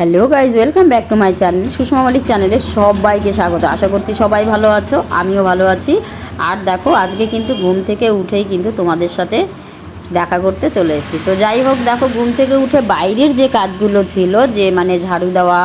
Hello guys welcome back to my channel Sushma Malik চ্যানেলে সবাইকে স্বাগত। আশা করছি সবাই ভালো আছো, আমিও ভালো আছি। আর দেখো, আজকে কিন্তু ঘুম থেকে উঠেই কিন্তু তোমাদের সাথে দেখা করতে চলে এসেছি। তো যাই হোক, দেখো, ঘুম থেকে উঠে বাইরের যে কাজগুলো ছিল, যে মানে ঝাড়ু দেওয়া,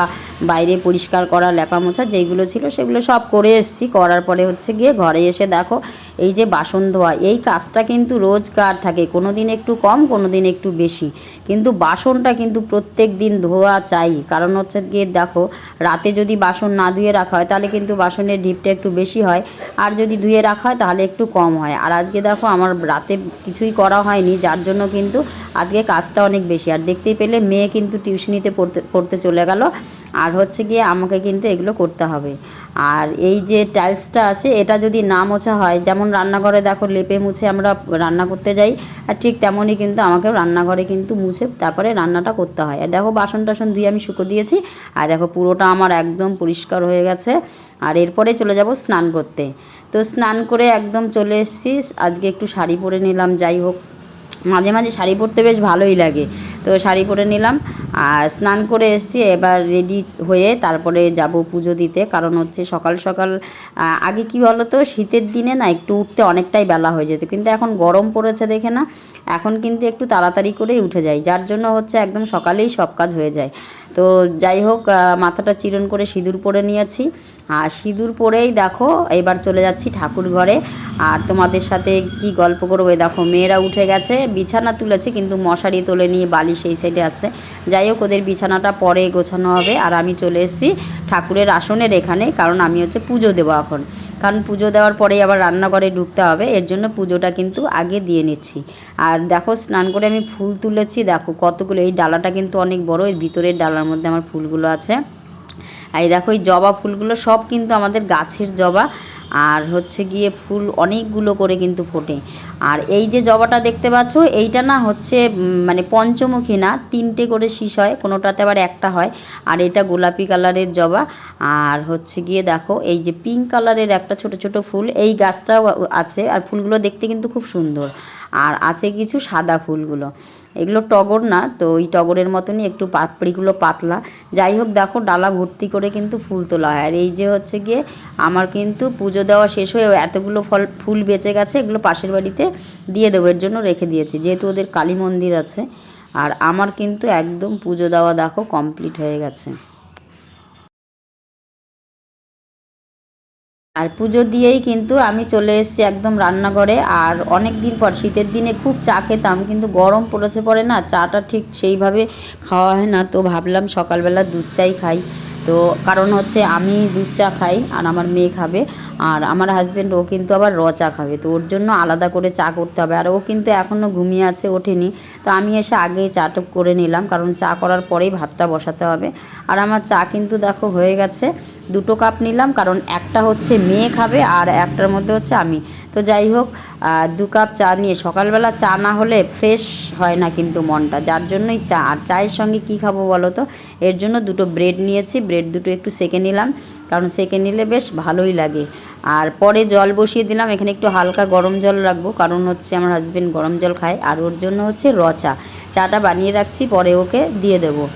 বাইরে পরিষ্কার করা, লেপা মোছা যেইগুলো ছিল, সেগুলো সব করে এসেছি। করার পরে হচ্ছে গিয়ে ঘরে এসে দেখো এই যে বাসন ধোয়া, এই কাজটা কিন্তু রোজকার থাকে। কোনো দিন একটু কম কোনো দিন একটু বেশি। কিন্তু বাসনটা কিন্তু প্রত্যেক দিন ধোয়া চাই। কারণ হচ্ছে গিয়ে দেখো, রাতে যদি বাসন না ধুয়ে রাখা হয়, তাহলে কিন্তু বাসনের ডিপটা একটু বেশি হয়। আর যদি ধুয়ে রাখা হয়, তাহলে একটু কম হয়। আর আজকে দেখো, আমার রাতে কিছুই করা হয়নি, যার জন্য কিন্তু আজকে কাজটা অনেক বেশি। আর দেখতেই পেলে, মেয়ে কিন্তু টিউশনিতে পড়তে পড়তে চলে গেল। আর হচ্ছে গিয়ে আমাকে কিন্তু এগুলো করতে হবে। আর এই যে টাইলসটা আছে, এটা যদি না মোছা হয়, যেমন রান্নাঘরে দেখো লেপে মুছে আমরা রান্না করতে যাই, আর ঠিক তেমনই কিন্তু আমাকেও রান্নাঘরে কিন্তু মুছে তারপরে রান্নাটা করতে হয়। আর দেখো বাসন টাসন ধুয়ে আমি শুকো দিয়েছি, আর দেখো পুরোটা আমার একদম পরিষ্কার হয়ে গেছে, আর এরপরে চলে যাব স্নান করতে। তো স্নান করে একদম চলে এসেছি, আজকে একটু শাড়ি পরে নিলাম, যাই হোক। মাঝে মাঝে শাড়ি পরতে বেশ ভালোই লাগে। তো শাড়ি পরে নিলাম, আর স্নান করে এসছি, এবার রেডি হয়ে তারপরে যাব পুজো দিতে। কারণ হচ্ছে সকাল সকাল আগে কি বলো তো শীতের দিনে না একটু উঠতে অনেকটাই বেলা হয়ে যেত। কিন্তু এখন গরম পড়েছে দেখে না, এখন কিন্তু একটু তাড়াতাড়ি করেই উঠে যাই। যার জন্য হচ্ছে একদম সকালেই সব কাজ হয়ে যায়। তো যাই হোক মাথাটা চিরন করে সিঁদুর পরে নিয়েছি। আর সিঁদুর পরেই দেখো, এবার চলে যাচ্ছি ঠাকুর ঘরে। আর তোমাদের সাথে কি গল্প করব? দেখো, মেয়েরা উঠে গেছে, বিছানা তুলেছে, কিন্তু মশারি তোলে নিয়ে বালি সেই সাইডে আছে। যাই হোক, ওদের বিছানাটা পরে গোছানো হবে। আর আমি চলে এসেছি ঠাকুরের আসনের এখানে, কারণ আমি হচ্ছে পুজো দেবো এখন। কারণ পুজো দেওয়ার পরেই আবার রান্নাঘরে ঢুকতে হবে, এর জন্য পুজোটা কিন্তু আগে দিয়ে নিচ্ছি। আর দেখো, স্নান করে আমি ফুল তুলেছি, দেখো কতগুলো, এই ডালাটা কিন্তু অনেক বড়, এর ভিতরের ডালার মধ্যে আমার ফুলগুলো আছে। আর এই দেখো, এই জবা ফুলগুলো সব কিন্তু আমাদের গাছের জবা। আর হচ্ছে গিয়ে ফুল অনেকগুলো করে কিন্তু ফোটে। আর এই যে জবাটা দেখতে পাচ্ছ, এইটা না হচ্ছে মানে পঞ্চমুখী না, তিনটে করে শীষ হয়, কোনোটাতে আবার একটা হয়। আর এটা গোলাপি কালারের জবা। আর হচ্ছে গিয়ে দেখো, এই যে পিঙ্ক কালারের একটা ছোট ছোট ফুল, এই গাছটাও আছে। আর ফুলগুলো দেখতে কিন্তু খুব সুন্দর। আর আছে কিছু সাদা ফুলগুলো। এগুলো টগর না, তো ওই টগরের মতনই একটু পাপড়িগুলো পাতলা। যাই হোক, দেখো, ডালা ভর্তি করে কিন্তু ফুল তোলা হয়। আর এই যে হচ্ছে গিয়ে, আমার কিন্তু পুজো দেওয়া শেষ হয়ে এতগুলো ফল, ফুল বেঁচে গেছে, এগুলো পাশের বাড়িতে দিয়ে দেবো, এর জন্য রেখে দিয়েছি। যেহেতু ওদের কালী মন্দির আছে, আর আমার কিন্তু একদম পুজো দেওয়া, দেখো কমপ্লিট হয়ে গেছে। আর পুজো দিয়েই কিন্তু আমি চলে এসেছি একদম রান্নাঘরে। আর অনেক দিন পর, শীতের দিনে খুব চা খেতাম, কিন্তু গরম পড়েছে পরে না, চাটা ঠিক সেইভাবে খাওয়া হয় না। তো ভাবলাম সকালবেলা দুধ চাই খাই। তো কারণ হচ্ছে আমি দুধ চা খাই আর আমার মেয়ে খাবে আর আমার হাজব্যান্ড ও কিন্তু আবার র চা খাবে। তো ওর জন্য আলাদা করে চা করতে হবে। আর ও কিন্তু এখনও ঘুমিয়ে আছে, ওঠেনি। তো আমি এসে আগেই চাটা করে নিলাম কারণ চা করার পরেই ভাতটা বসাতে হবে। আর আমার চা কিন্তু দেখো হয়ে গেছে। দুটো কাপ নিলাম কারণ একটা হচ্ছে মেয়ে খাবে আর একটার মধ্যে হচ্ছে আমি। তো যাই হোক দু কাপ চা নিয়ে সকালবেলা চা না হলে ফ্রেশ হয় না কিন্তু মনটা। যার জন্যই চা। আর চায়ের সঙ্গে কি খাব বলো তো? এর জন্য দুটো ব্রেড নিয়েছি। ব্রেড দুটো একটু সেকে নিলাম, কারণ সেকে নিলে বেশ ভালোই লাগে। আর পরে জল বসিয়ে দিলাম, এখানে একটু হালকা গরম জল রাখব, কারণ হচ্ছে আমার হাজবেন্ড গরম জল খায়, আর ওর জন্য হচ্ছে র চা। চাটা বানিয়ে রাখছি, পরে ওকে দিয়ে দেবো।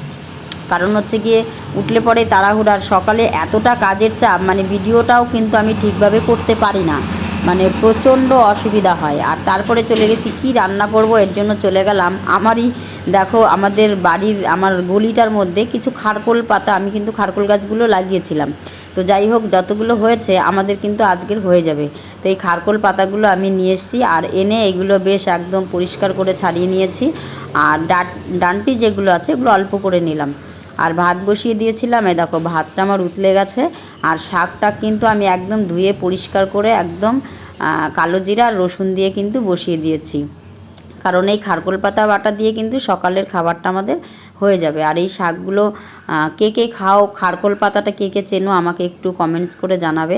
কারণ হচ্ছে গিয়ে উঠলে পরে তাড়াহুড়ার সকালে এতটা কাজের চাপ মানে ভিডিওটাও কিন্তু আমি ঠিকভাবে করতে পারি না। মানে প্রচণ্ড অসুবিধা হয়। আর তারপরে চলে গেছি, কি রান্না করব, এর জন্য চলে গেলাম। আমারই দেখো, আমাদের বাড়ির, আমার গলিটার মধ্যে কিছু খারকোল পাতা আমি কিন্তু খারকোল গাছগুলো লাগিয়েছিলাম। তো যাই হোক, যতগুলো হয়েছে, আমাদের কিন্তু আজকের হয়ে যাবে। তো এই খারকোল পাতাগুলো আমি নিয়ে এসেছি আর এনে এগুলো বেশ একদম পরিষ্কার করে ছাড়িয়ে নিয়েছি। আর ডাট ডানটি যেগুলো আছে, এগুলো অল্প করে নিলাম। আর ভাত বসিয়ে দিয়েছিলাম এ দেখো, ভাতটা আমার উতলে গেছে। আর শাকটা কিন্তু আমি একদম ধুয়ে পরিষ্কার করে একদম কালো জিরা রসুন দিয়ে কিন্তু বসিয়ে দিয়েছি। কারণ এই খারকোল পাতা বাটা দিয়ে কিন্তু সকালের খাবারটা আমাদের হয়ে যাবে। আর এই শাকগুলো কে কে খাও খারকোল পাতাটা কে কে চেনো আমাকে একটু কমেন্টস করে জানাবে।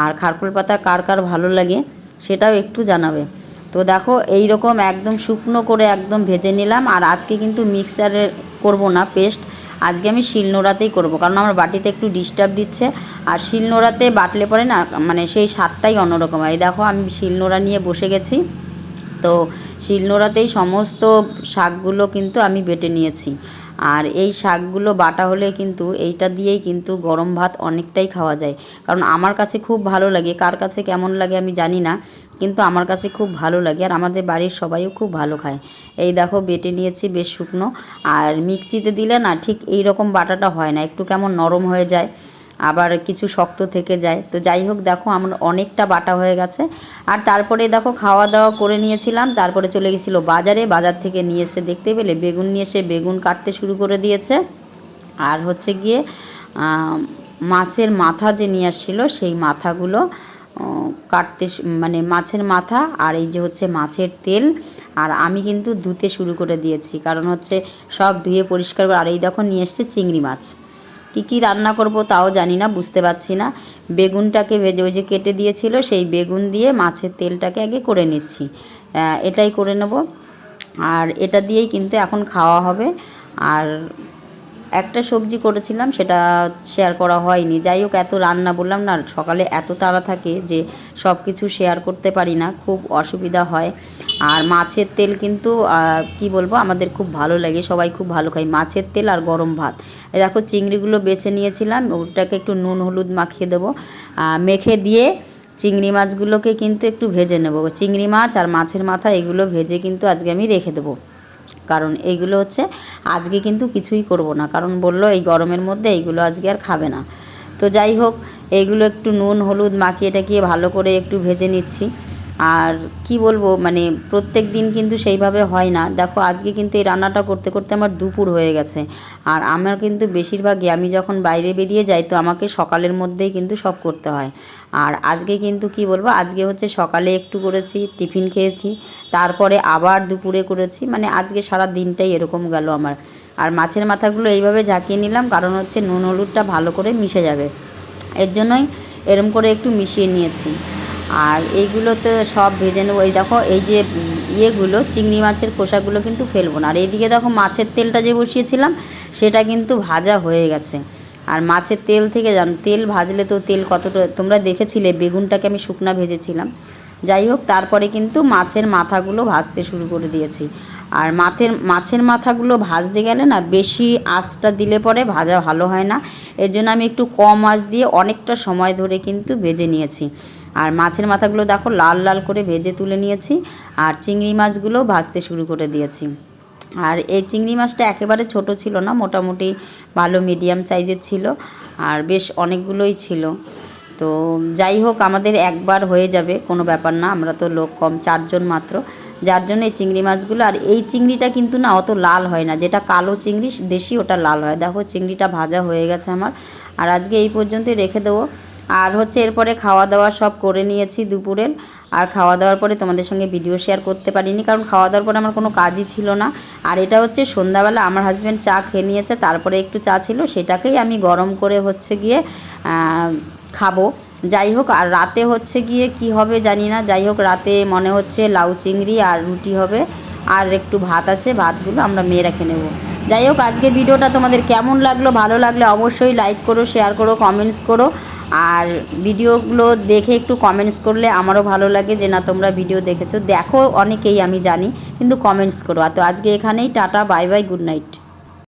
আর খারকোল পাতা কার কার ভালো লাগে সেটাও একটু জানাবে। তো দেখো এই রকম একদম শুকনো করে একদম ভেজে নিলাম। আর আজকে কিন্তু মিক্সারে করব না পেস্ট আজকে আমি শিলনোড়াতেই করব, কারণ আমার বাটিতে একটু ডিস্টার্ব দিচ্ছে। আর শিলনোড়াতে বাটলে পরে না মানে সেই স্বাদটাই অন্যরকম হয়। দেখো, আমি শিলনোড়া নিয়ে বসে গেছি। তো শিলনোড়াতেই সমস্ত শাকগুলো কিন্তু আমি বেটে নিয়েছি। আর এই শাকগুলো বাটা হলে কিন্তু এইটা দিয়েই কিন্তু গরম ভাত অনেকটাই খাওয়া যায়। কারণ আমার কাছে খুব ভালো লাগে, কার কাছে কেমন লাগে আমি জানি না, কিন্তু আমার কাছে খুব ভালো লাগে আর আমাদের বাড়ির সবাইও খুব ভালো খায়। এই দেখো বেটে নিয়েছি বেশ শুকনো। আর মিক্সিতে দিলে না ঠিক এই রকম বাটাটা হয় না, একটু কেমন নরম হয়ে যায়। আবার কিছু শক্ত থেকে যায়। তো যাই হোক, দেখো আমার অনেকটা বাটা হয়ে গেছে। আর তারপরে দেখো খাওয়া দাওয়া করে নিয়েছিলাম। তারপরে চলে গেছিল বাজারে। বাজার থেকে নিয়ে এসে দেখতে পেলে বেগুন নিয়ে এসে বেগুন কাটতে শুরু করে দিয়েছে। আর হচ্ছে গিয়ে মাছের মাথা যে নিয়ে আসছিল, সেই মাথাগুলো কাটতে মানে মাছের মাথা আর এই যে হচ্ছে মাছের তেল। আর আমি কিন্তু ধুতে শুরু করে দিয়েছি। কারণ হচ্ছে সব ধুয়ে পরিষ্কার আর এই দেখো নিয়ে এসছে চিংড়ি মাছ। কী কি রান্না করব তাও জানি না, বুঝতে পারছি না। বেগুনটাকে ভেজে ওই যে কেটে দিয়েছিল, সেই বেগুন দিয়ে মাছের তেলটাকে আগে করে নিচ্ছি। এটাই করে নেব। আর এটা দিয়েই কিন্তু এখন খাওয়া হবে। আর একটা সবজি করেছিলাম, সেটা শেয়ার করা হয়নি। যাই হোক, এত রান্না বললাম না, সকালে এত তাড়া থাকে যে সব কিছু শেয়ার করতে পারি না, খুব অসুবিধা হয়। আর মাছের তেল কিন্তু কি বলব, আমাদের খুব ভালো লাগে, সবাই খুব ভালো খায়। মাছের তেল আর গরম ভাত। দেখো, চিংড়িগুলো বেছে নিয়েছিলাম, ওটাকে একটু নুন হলুদ মাখিয়ে দেবো। মেখে দিয়ে চিংড়ি মাছগুলোকে কিন্তু একটু ভেজে নেব। চিংড়ি মাছ আর মাছের মাথা, এগুলো ভেজে কিন্তু আজকে আমি রেখে দেবো। কারণ এইগুলো হচ্ছে আজকে কিন্তু কিছুই করব না। কারণ বলল এই গরমের মধ্যে এইগুলো আজকে আর খাবে না। তো যাই হোক এইগুলো একটু নুন, হলুদ মাখিয়ে টাকিয়ে ভালো করে একটু ভেজে নিচ্ছি। আর কি বলব মানে প্রত্যেক দিন কিন্তু সেইভাবে হয় না। দেখো, আজকে কিন্তু এই রান্নাটা করতে করতে আমার দুপুর হয়ে গেছে। আর আমার কিন্তু বেশিরভাগই, আমি যখন বাইরে বেরিয়ে যাই, তো আমাকে সকালের মধ্যেই কিন্তু সব করতে হয়। আর আজকে কিন্তু কি বলব, আজকে হচ্ছে সকালে একটু করেছি, টিফিন খেয়েছি, তারপরে আবার দুপুরে করেছি মানে আজকে সারা দিনটাই এরকম গেল আমার। আর মাছের মাথাগুলো এইভাবে ঝাঁকিয়ে নিলাম, কারণ হচ্ছে নুন, হলুদটা ভালো করে মিশে যাবে। এর জন্যই এরম করে একটু মিশিয়ে নিয়েছি। আর এইগুলোতে সব ভেজে নেব। এই দেখো, এই যে ইয়েগুলো, চিংড়ি মাছের খোসাগুলো কিন্তু ফেলব না। আর এইদিকে দেখো, মাছের তেলটা যে বসিয়েছিলাম, সেটা কিন্তু ভাজা হয়ে গেছে। আর মাছের তেল থেকে জান, তেল ভাজলে তো তেল কতটা, তোমরা দেখেছিলে, বেগুনটাকে আমি শুকনা ভেজেছিলাম। যাই হোক, তারপরে কিন্তু মাছের মাথাগুলো ভাজতে শুরু করে দিয়েছি। আর মাছের মাছের মাথাগুলো ভাজতে গেলে না বেশি আঁচটা দিলে পরে ভাজা ভালো হয় না। এর জন্য আমি একটু কম আঁচ দিয়ে অনেকটা সময় ধরে কিন্তু ভেজে নিয়েছি। আর মাছের মাথাগুলো দেখো লাল লাল করে ভেজে তুলে নিয়েছি আর চিংড়ি মাছগুলো ভাজতে শুরু করে দিয়েছি। আর এই চিংড়ি মাছটা একেবারে ছোট ছিল না, মোটামুটি ভালো মিডিয়াম সাইজের ছিল। আর বেশ অনেকগুলোই ছিল। তো যাই হোক, আমাদের একবার হয়ে যাবে, কোনো ব্যাপার না। আমরা তো লোক কম, চারজন মাত্র। যার জন্য এই চিংড়ি মাছগুলো, আর এই চিংড়িটা কিন্তু না অত লাল হয় না। যেটা কালো চিংড়ি, দেশি ওটা লাল হয়। দেখো, চিংড়িটা ভাজা হয়ে গেছে আমার। আর আজকে এই পর্যন্তই রেখে দেবো। আর হচ্ছে, এরপরে খাওয়া দাওয়া সব করে নিয়েছি দুপুরের। আর খাওয়া দাওয়ার পরে তোমাদের সঙ্গে ভিডিও শেয়ার করতে পারিনি, কারণ খাওয়া দাওয়ার পরে আমার কোনো কাজই ছিল না। আর এটা হচ্ছে, সন্ধ্যাবেলা আমার হাজব্যান্ড চা খেয়ে নিয়েছে, তারপরে একটু চা ছিল, সেটাকেই আমি গরম করে হচ্ছে গিয়ে খাব। যাই হোক আর রাতে হচ্ছে গিয়ে কি হবে জানি না। যাই হোক রাতে মনে হচ্ছে লাউ চিংড়ি আর রুটি হবে। আর একটু ভাত আছে, ভাতগুলো আমরা মেয়ে রেখে নেব। যাই হোক আজকে ভিডিওটা তোমাদের কেমন লাগল? ভালো লাগলে অবশ্যই লাইক করো শেয়ার করো কমেন্টস করো। আর ভিডিওগুলো দেখে একটু কমেন্টস করলে আমারও ভালো লাগে যে, না, তোমরা ভিডিও দেখেছ। দেখো, অনেকেই আমি জানি, কিন্তু কমেন্টস করো। আর তো আজকে এখানেই, tata bye bye good night